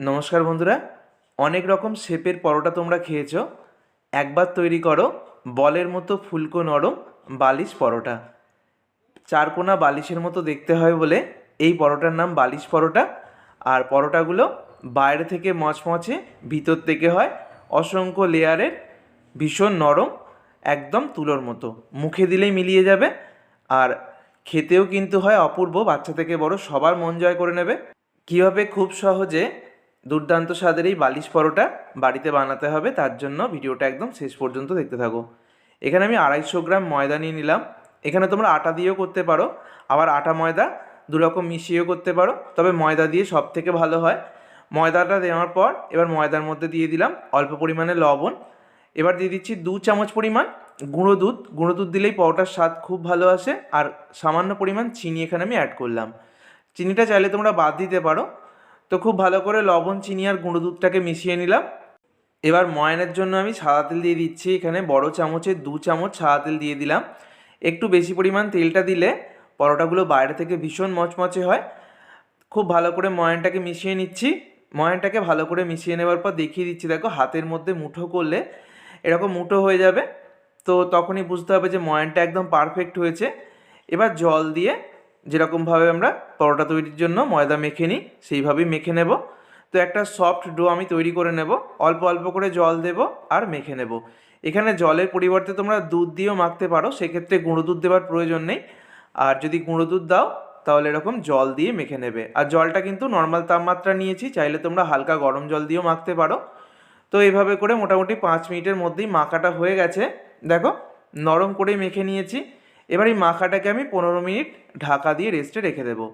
নমস্কার বন্ধুরা। অনেক রকম শেপের পরোটা তোমরা খেয়েছো। একবার তৈরি করো, বলের মতো ফুলকো নরম বালিশ পরোটা। চারকোনা বালিশের মতো দেখতে হয় বলে এই পরোটার নাম বালিশ পরোটা। আর পরোটাগুলো বাইরে থেকে মচমচে ভিতর থেকে হয় অসংখ্য লেয়ারের, ভীষণ নরম, একদম তুলোর মতো। মুখে দিলেই মিলিয়ে যাবে। আর খেতেও কিন্তু হয় অপূর্ব, বাচ্চা থেকে বড় সবার মন জয় করে নেবে। কীভাবে? খুব সহজে দুর্দান্ত স্বাদের এই বালিশ পরোটা বাড়িতে বানাতে হবে, তার জন্য ভিডিওটা একদম শেষ পর্যন্ত দেখতে থাকো। এখানে আমি আড়াইশো গ্রাম ময়দা নিয়ে নিলাম। এখানে তোমরা আটা দিয়েও করতে পারো, আবার আটা ময়দা দুরকম মিশিয়েও করতে পারো, তবে ময়দা দিয়ে সব থেকে ভালো হয়। ময়দাটা দেওয়ার পর এবার ময়দার মধ্যে দিয়ে দিলাম অল্প পরিমাণে লবণ। এবার দিয়ে দিচ্ছি দু চামচ পরিমাণ গুঁড়ো দুধ। গুঁড়ো দুধ দিলেই পরোটার স্বাদ খুব ভালো আসে, আর সামান্য পরিমাণ চিনি এখানে আমি অ্যাড করলাম। চিনিটা চাইলে তোমরা বাদ দিতে পারো তো খুব ভালো করে লবণ, চিনি আর গুঁড়ো দুধটাকে মিশিয়ে নিলাম। এবার ময়নের জন্য আমি সাদা তেল দিয়ে দিচ্ছি। এখানে বড় চামচে দু চামচ সাদা তেল দিয়ে দিলাম। একটু বেশি পরিমাণ তেলটা দিলে পরোটাগুলো বাইরে থেকে ভীষণ মচমচে হয়। খুব ভালো করে ময়নটাকে মিশিয়ে নিচ্ছি। ময়নটাকে ভালো করে মিশিয়ে নেওয়ার পর দেখিয়ে দিচ্ছি, দেখো হাতের মধ্যে মুঠো করলে এরকম মুঠো হয়ে যাবে। তো তখনই বুঝতে হবে যে ময়নটা একদম পারফেক্ট হয়েছে। এবার জল দিয়ে যেরকমভাবে আমরা পরোটা তৈরির জন্য ময়দা মেখে নিই, সেইভাবেই মেখে নেব। তো একটা সফট ডো আমি তৈরি করে নেব, অল্প অল্প করে জল দেব আর মেখে নেব। এখানে জলের পরিবর্তে তোমরা দুধ দিয়েও মাখতে পারো, সেক্ষেত্রে গুঁড়ো দুধ দেওয়ার প্রয়োজন নেই। আর যদি গুঁড়ো দুধ দাও, তাহলে এরকম জল দিয়ে মেখে নেবে। আর জলটা কিন্তু নর্মাল তাপমাত্রা নিয়েছি, চাইলে তোমরা হালকা গরম জল দিয়েও মাখতে পারো। তো এইভাবে করে মোটামুটি পাঁচ মিনিটের মধ্যেই মাখাটা হয়ে গেছে। দেখো, নরম করে মেখে নিয়েছি। এবার এই মাখাটাকে আমি পনেরো মিনিট ঢাকা দিয়ে রেস্টে রেখে দেবো।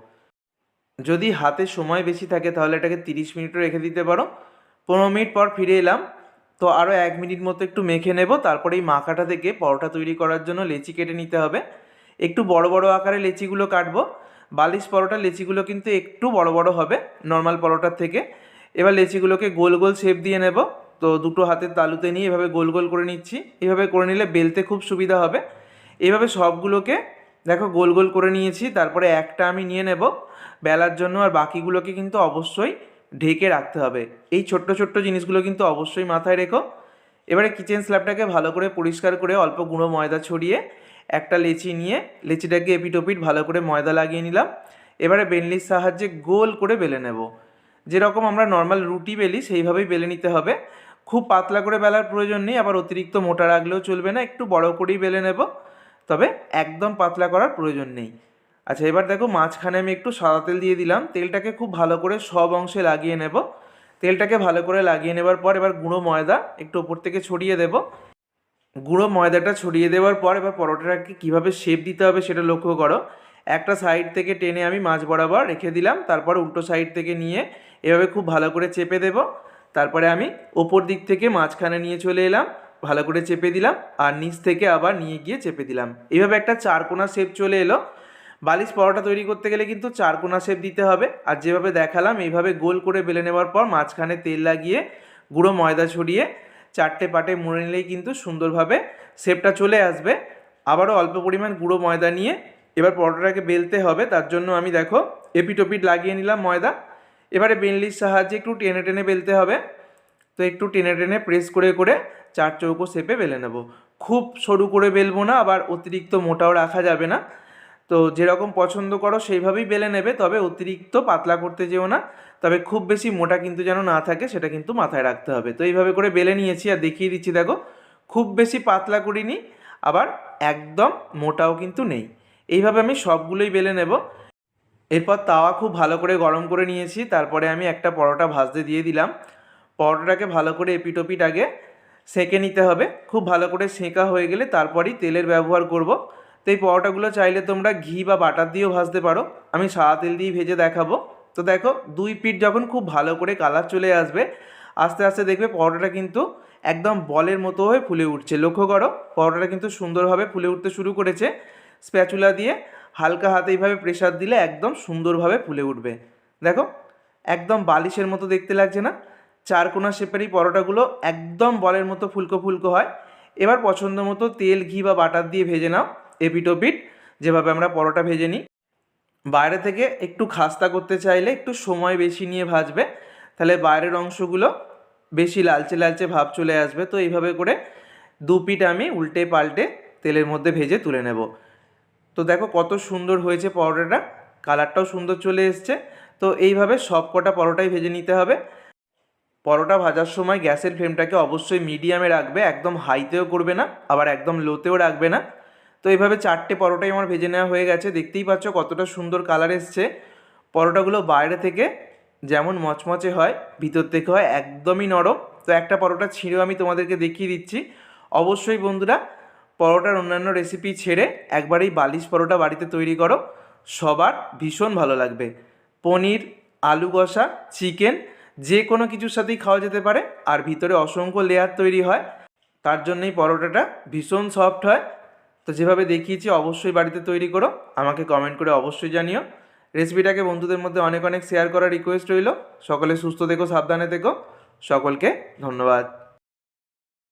যদি হাতে সময় বেশি থাকে তাহলে এটাকে তিরিশ মিনিটও রেখে দিতে পারো। পনেরো মিনিট পর ফিরে এলাম, তো আরও এক মিনিট মতো একটু মেখে নেব, তারপরে এই মাখাটা থেকে পরোটা তৈরি করার জন্য লেচি কেটে নিতে হবে। একটু বড় বড় আকারে লেচিগুলো কাটবো। বালিশ পরোটা লেচিগুলো কিন্তু একটু বড় বড় হবে নর্মাল পরোটার থেকে। এবার লেচিগুলোকে গোল গোল শেপ দিয়ে নেব। তো দুটো হাতের তালুতে নিয়ে এভাবে গোল গোল করে নিচ্ছি। এভাবে করে নিলে বেলতে খুব সুবিধা হবে। এইভাবে সবগুলোকে দেখো গোল গোল করে নিয়েছি, তারপরে একটা আমি নিয়ে নেব বেলার জন্য আর বাকিগুলোকে কিন্তু অবশ্যই ঢেকে রাখতে হবে। এই ছোট্ট ছোট্ট জিনিসগুলো কিন্তু অবশ্যই মাথায় রেখো। এবারে কিচেন স্ল্যাবটাকে ভালো করে পরিষ্কার করে অল্প গুঁড়ো ময়দা ছড়িয়ে একটা লেচি নিয়ে, লেচিটাকে এপিটোপিট ভালো করে ময়দা লাগিয়ে নিলাম। এবারে বেনলির সাহায্যে গোল করে বেলে নেব। যেরকম আমরা নর্মাল রুটি বেলি, সেইভাবেই বেলে নিতে হবে। খুব পাতলা করে বেলার প্রয়োজন নেই, আবার অতিরিক্ত মোটা রাখলেও চলবে না, একটু বড় করেই বেলে নেব। তবে একদম পাতলা করার প্রয়োজন নেই। আচ্ছা এবার দেখো মাঝখানে আমি একটু সাদা তেল দিয়ে দিলাম। তেলটাকে খুব ভালো করে সব অংশে লাগিয়ে নেব। তেলটাকে ভালো করে লাগিয়ে নেবার পর এবার গুঁড়ো ময়দা একটু ওপর থেকে ছড়িয়ে দেব। গুঁড়ো ময়দাটা ছড়িয়ে দেওয়ার পর এবার পরোটাটাকে কীভাবে শেপ দিতে হবে সেটা লক্ষ্য করো। একটা সাইড থেকে টেনে আমি মাছ বরাবর রেখে দিলাম। তারপর উল্টো সাইড থেকে নিয়ে এভাবে খুব ভালো করে চেপে দেব। তারপরে আমি ওপর দিক থেকে মাঝখানে নিয়ে চলে এলাম। ভালো করে চেপে দিলাম আর নিচ থেকে আবার নিয়ে গিয়ে চেপে দিলাম। এইভাবে একটা চারকোনা শেপ চলে এলো। বালিশ পরোটা তৈরি করতে গেলে কিন্তু চারকোনা শেপ দিতে হবে। আর যেভাবে দেখালাম এইভাবে গোল করে বেলে নেওয়ার পর মাঝখানে তেল লাগিয়ে গুঁড়ো ময়দা ছড়িয়ে চারটে পাটে মুড়ে নিলেই কিন্তু সুন্দরভাবে শেপটা চলে আসবে। আবারও অল্প পরিমাণ গুঁড়ো ময়দা নিয়ে এবার পরোটাটাকে বেলতে হবে। তার জন্য আমি দেখো, এপিটোপিট লাগিয়ে নিলাম ময়দা। এবারে বেনলির সাহায্যে একটু টেনে টেনে বেলতে হবে। তো একটু টেনে টেনে প্রেস করে করে চার চৌকো শেপে বেলে নেব। খুব সরু করে বেলবো না, আবার অতিরিক্ত মোটাও রাখা যাবে না। তো যেরকম পছন্দ করো সেইভাবেই বেলে নেবে, তবে অতিরিক্ত পাতলা করতে যেও না। তবে খুব বেশি মোটা কিন্তু যেন না থাকে, সেটা কিন্তু মাথায় রাখতে হবে। তো এইভাবে করে বেলে নিয়েছি আর দেখিয়ে দিচ্ছি, দেখো। খুব বেশি পাতলা করিনি, আবার একদম মোটাও কিন্তু নেই। এইভাবে আমি সবগুলোই বেলে নেব। এরপর তাওয়া খুব ভালো করে গরম করে নিয়েছি, তারপরে আমি একটা পরোটা ভাজতে দিয়ে দিলাম। পরোটাটাকে ভালো করে এপিটোপিট আগে সেঁকে নিতে হবে। খুব ভালো করে সেঁকা হয়ে গেলে তারপরই তেলের ব্যবহার করব। তো এই পরোটাগুলো চাইলে তোমরা ঘি বা বাটার দিয়েও ভাজতে পারো। আমি সাদা তেল দিয়ে ভেজে দেখাবো। তো দেখো, দুই পিঠ যখন খুব ভালো করে কালার চলে আসবে, আস্তে আস্তে দেখবে পরোটাটা কিন্তু একদম বলের মতো হয়ে ফুলে উঠছে। লক্ষ্য করো, পরোটাটা কিন্তু সুন্দরভাবে ফুলে উঠতে শুরু করেছে। স্প্যাচুলা দিয়ে হালকা হাতে এইভাবে প্রেশার দিলে একদম সুন্দরভাবে ফুলে উঠবে। দেখো, একদম বালিশের মতো দেখতে লাগছে না? চারকোনা শেপের এই পরোটাগুলো একদম বলের মতো ফুলকো ফুলকো হয়। এবার পছন্দ মতো তেল, ঘি বা বাটার দিয়ে ভেজে নাও, এপিটোপিট, যেভাবে আমরা পরোটা ভেজে নিই। বাইরে থেকে একটু খাস্তা করতে চাইলে একটু সময় বেশি নিয়ে ভাজবে। তাহলে বাইরের অংশগুলো বেশি লালচে লালচে ভাব চলে আসবে। তো এইভাবে করে দু পিঠ আমি উল্টে পাল্টে তেলের মধ্যে ভেজে তুলে নেব। তো দেখো কত সুন্দর হয়েছে পরোটাটা, কালারটাও সুন্দর চলে এসছে। তো এইভাবে সব কটা পরোটাই ভেজে নিতে হবে। পরোটা ভাজার সময় গ্যাসের ফ্লেমটাকে অবশ্যই মিডিয়ামে রাখবে, একদম হাইতেও করবে না, আবার একদম লোতেও রাখবে না। তো এইভাবে চারটে পরোটাই আমার ভেজে নেওয়া হয়ে গেছে। দেখতেই পাচ্ছ কতটা সুন্দর কালার এসছে। পরোটাগুলো বাইরে থেকে যেমন মচমচে হয়, ভিতর থেকে হয়, একদমই নরম। তো একটা পরোটা ছিঁড়েও আমি তোমাদেরকে দেখিয়ে দিচ্ছি। অবশ্যই বন্ধুরা, পরোটার অন্যান্য রেসিপি ছেড়ে একবারেই বালিশ পরোটা বাড়িতে তৈরি করো। সবার ভীষণ ভালো লাগবে। পনির, আলু কষা, চিকেন যে কোনো কিছুর সাথেই খাওয়া যেতে পারে, আর ভিতরে অসংখ্য লেয়ার তৈরি হয়। তার জন্যই পরোটাটা ভীষণ সফট হয়। তো যেভাবে দেখিয়েছি, অবশ্যই বাড়িতে তৈরি করো। আমাকে কমেন্ট করে অবশ্যই জানিও। রেসিপিটাকে বন্ধুদের মধ্যে অনেক অনেক শেয়ার করার রিকোয়েস্ট রইল। সকলে সুস্থ দেখো সাবধানে দেখো সকলকে ধন্যবাদ।